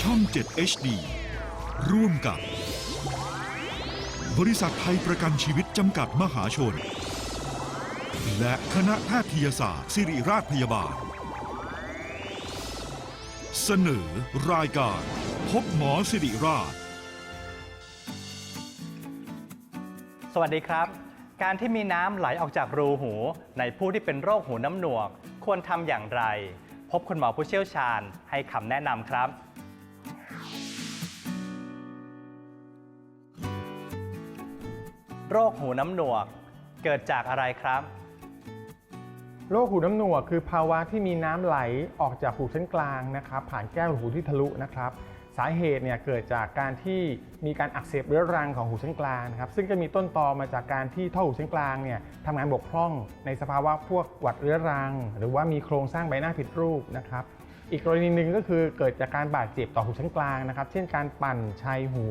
ช่อง 7 HD ร่วมกับ บริษัทไทยประกันชีวิตจำกัดมหาชน และคณะแพทยศาสตร์ศิริราชพยาบาล เสนอรายการ พบหมอสิริราช สวัสดีครับ การที่มีน้ำไหลออกจากรูหู ในผู้ที่เป็นโรคหูน้ำหนวก ควรทำอย่างไร พบคุณหมอผู้เชี่ยวชาญให้คำแนะนำครับ โรคหูน้ำหนวก เกิดจากอะไรครับ โรคหูน้ำหนวกคือภาวะที่มีน้ำไหลออกจากหูชั้นกลางนะครับ ผ่านแก้วหูที่ทะลุนะครับ สาเหตุเนี่ยเกิดจากการที่มีการอักเสบเรื้อรังของหูชั้นกลางนะครับซึ่งก็มีต้นตอมาจากการที่ท่อหูชั้นกลางเนี่ยทำงานบกพร่องในสภาวะพวกหวัดเรื้อรัง หรือว่ามีโครงสร้างใบหน้าผิดรูปนะครับอีกกรณีหนึ่งก็คือเกิดจากการบาดเจ็บต่อหูชั้นกลางนะครับเช่นการปั่นชัยหู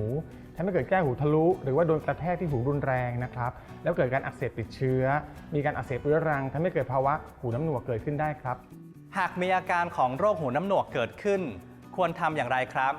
ทำให้เกิดแก้หูทะลุ หรือว่าโดนกระแทกที่หูรุนแรงนะครับแล้วเกิดการอักเสบติดเชื้อ มีการอักเสบเรื้อรังทำให้เกิดภาวะหูน้ำหนวกเกิดขึ้นได้ครับ หากมีอาการของโรคหูน้ำหนวกเกิดขึ้น ควรทำอย่างไรครับ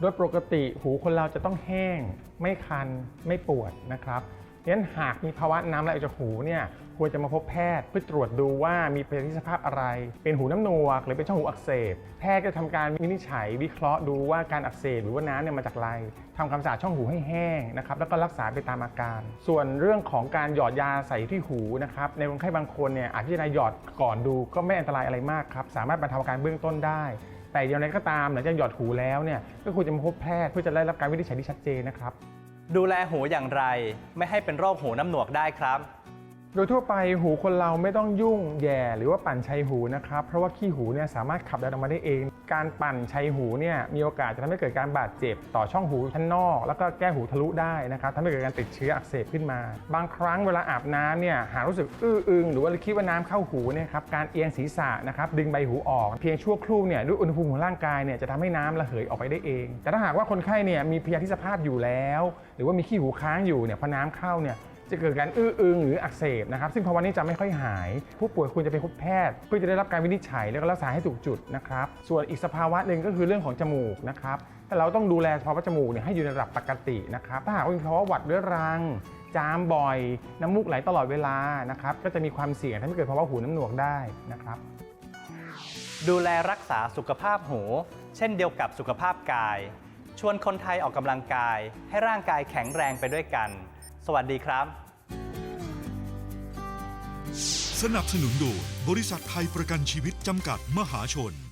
โดยปกติหูคนเราจะต้องแห้ง ไม่คัน ไม่ปวดนะครับงั้นหากมีภาวะน้ำไหลออกจากหูเนี่ยควรจะมาพบแพทย์เพื่อตรวจดูว่ามีประสิทธิภาพอะไร เป็นหูน้ำหนวก หรือเป็นช่องหูอักเสบ แพทย์ก็ทำการวินิจฉัยวิเคราะห์ดูว่าการอักเสบหรือว่าน้ำเนี่ยมาจากอะไรทำความสะอาดช่องหูให้แห้งนะครับแล้วก็รักษาไปตามอาการ ส่วนเรื่องของการหยอดยาใส่ที่หูนะครับในคนไข้บางคนเนี่ยอาจจะนายหยอดก่อนดูก็ไม่อันตรายอะไรมากครับสามารถบรรเทาอาการเบื้องต้นได้ แต่อย่างไรก็ตามหลังจากหยอดหูแล้วเนี่ยก็ควรจะมาพบแพทย์เพื่อจะได้รับการวินิจฉัยที่ชัดเจนนะครับ ดูแลหูอย่างไร ไม่ให้เป็นโรคหูน้ำหนวกได้ครับ ดยทั่วไปหูคนเราไม่ต้องยุ่งแย่หรือว่าปั่นชัยหูนะครับ เพราะว่าขี้หูเนี่ยสามารถขับดันออกมาได้เอง การปั่นชัยหูเนี่ยมีโอกาสจะทำให้เกิดการบาดเจ็บ ต่อช่องหูชั้นนอก แล้วก็แก้หูทะลุได้นะครับทำให้เกิดการติดเชื้ออักเสบขึ้นมา บางครั้งเวลาอาบน้ำเนี่ยหารู้สึกอื้ออึงหรือว่าคิดว่าน้ำเข้าหูเนี่ยครับการเอียงศีรษะนะครับดึงใบหูออก เพียงชั่วครู่เนี่ยด้วยอุณหภูมิของร่างกายเนี่ยจะทำให้น้ำระเหยออกไปได้เอง แต่ถ้าหากว่าคนไข้เนี่ยมีพยาธิสภาพอยู่แล้ว หรือว่ามีขี้หูค้างอยู่เนี่ยพอน้ำเข้าเนี่ย จะเกิดการอื้ออึงหรืออักเสบนะครับซึ่งภาวะนี้จะไม่ค่อยหาย ผู้ป่วยควรจะไปพบแพทย์ เพื่อจะได้รับการวินิจฉัยแล้วก็รักษาให้ถูกจุดนะครับส่วนอีกสภาวะหนึ่งก็คือเรื่องของจมูกนะครับแต่เราต้องดูแลภาวะจมูกเนี่ยให้อยู่ในระดับปกตินะครับถ้าหากว่ามีภาวะหวัดเรื้อรัง จามบ่อย น้ำมูกไหลตลอดเวลานะครับก็จะมีความเสี่ยงทำให้เกิดภาวะหูน้ำหนวกได้นะครับดูแลรักษาสุขภาพหู เช่นเดียวกับสุขภาพกาย ชวนคนไทยออกกำลังกาย ให้ร่างกายแข็งแรงไปด้วยกัน สวัสดีครับ สนับสนุนโดยบริษัทไทยประกันชีวิตจำกัดมหาชน